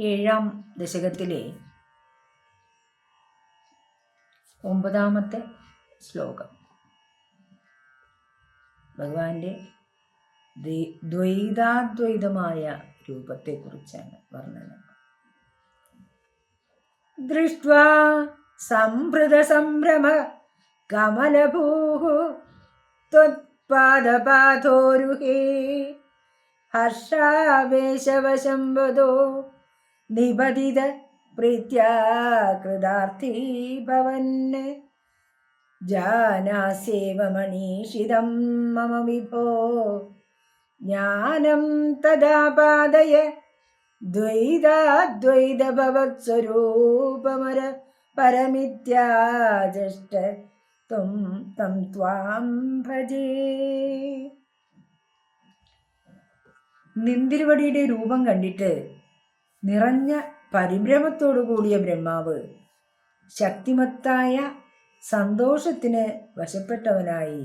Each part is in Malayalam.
ഏഴാം ദശകത്തിലെ ഒമ്പതാമത്തെ ശ്ലോകം ഭഗവാന്റെ ദ്വൈ- ദ്വൈതാദ്വൈതമായ രൂപത്തെക്കുറിച്ചാണ് വർണ്ണന ദൃഷ്ട്വാ സംഭൃത സംഭ്രമ കമലഭൂः त्वत्पादपाथोरुहे हर्षावेशवशं वदो നിപതിത പ്രീത്യാകൃതാർത്ഥീ ഭവന് ജാനാസേവമണീഷിതം മമ വിഭോ. ജ്ഞാനം തദാപാദയ ദ്വൈതാദ്വൈതഭവത്സ്വരൂപമര പരമിത്യാജഷ്ട. ത്വം തം ത്വാം ഭജേ. നിന്തിരുവടിയുടെ രൂപം കണ്ടിട്ട് നിറഞ്ഞ പരിഭ്രമത്തോടു കൂടിയ ബ്രഹ്മാവ് ശക്തിമത്തായ സന്തോഷത്തിന് വശപ്പെട്ടവനായി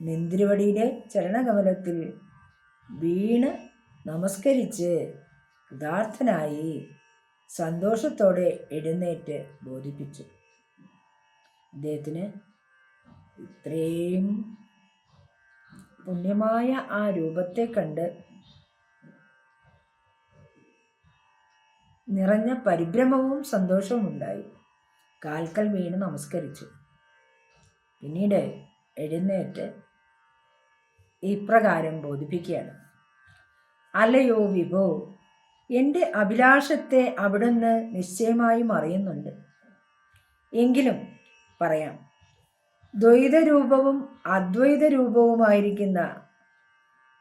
നിന്തിരുവടിയുടെ ചരണകമലത്തിൽ വീണ് നമസ്കരിച്ച് കൃതാർത്ഥനായി സന്തോഷത്തോടെ എഴുന്നേറ്റ് ബോധിപ്പിച്ചു. അദ്ദേഹത്തിന് ഇത്രയും പുണ്യമായ ആ രൂപത്തെ കണ്ട് നിറഞ്ഞ പരിഭ്രമവും സന്തോഷവും ഉണ്ടായി. കാൽക്കൽ വീണ് നമസ്കരിച്ചു. പിന്നീട് എഴുന്നേറ്റ് ഇപ്രകാരം ബോധിപ്പിക്കുകയാണ്. അല്ലയോ വിഭോ എന്റെ അഭിലാഷത്തെ അവിടുന്ന് നിശ്ചയമായും അറിയുന്നുണ്ട്. എങ്കിലും പറയാം ദ്വൈതരൂപവും അദ്വൈത രൂപവുമായിരിക്കുന്ന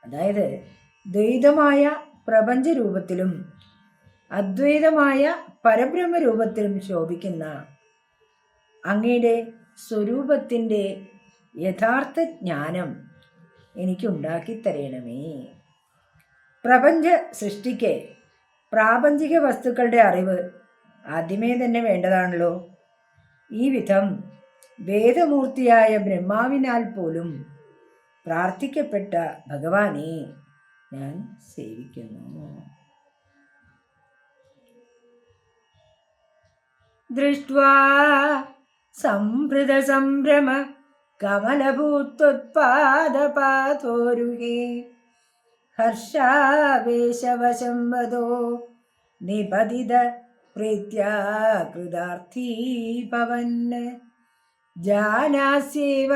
അതായത് ദ്വൈതമായ പ്രപഞ്ച രൂപത്തിലും അദ്വൈതമായ പരബ്രഹ്മ രൂപത്തിലും ശോഭിക്കുന്ന അങ്ങയുടെ സ്വരൂപത്തിന്റെ യഥാർത്ഥ ജ്ഞാനം എനിക്കുണ്ടാക്കി തരണമേ പ്രപഞ്ച സൃഷ്ടിക്ക് പ്രാപഞ്ചിക വസ്തുക്കളുടെ അറിവ് ആദ്യമേ തന്നെ വേണ്ടതാണല്ലോ. ഈ വിധം വേദമൂർത്തിയായ ബ്രഹ്മാവിനാൽ പോലും പ്രാർത്ഥിക്കപ്പെട്ട ഭഗവാനെ ഞാൻ സേവിക്കുന്നു. സംഭൃത സംഭ്രമ കമലഭൂത്വത്പാദപാഥോരുഹേ ഹർഷാവേശവശം വദോ നിപതിത പ്രീത്യാ കൃതാർത്ഥീ ഭവൻ. ജാനാസ്യേവ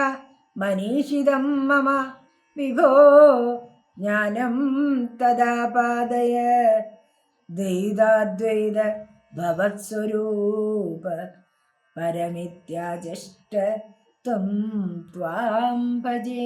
മനീഷിതം മമ വിഭോ ജ്ഞാനം തദാ പാദയ ദ്വൈതാദ്വൈത ഭവത്സ്വരൂപ പരമിത്യാജഷ്ട ത്വം ത്വാം ഭജേ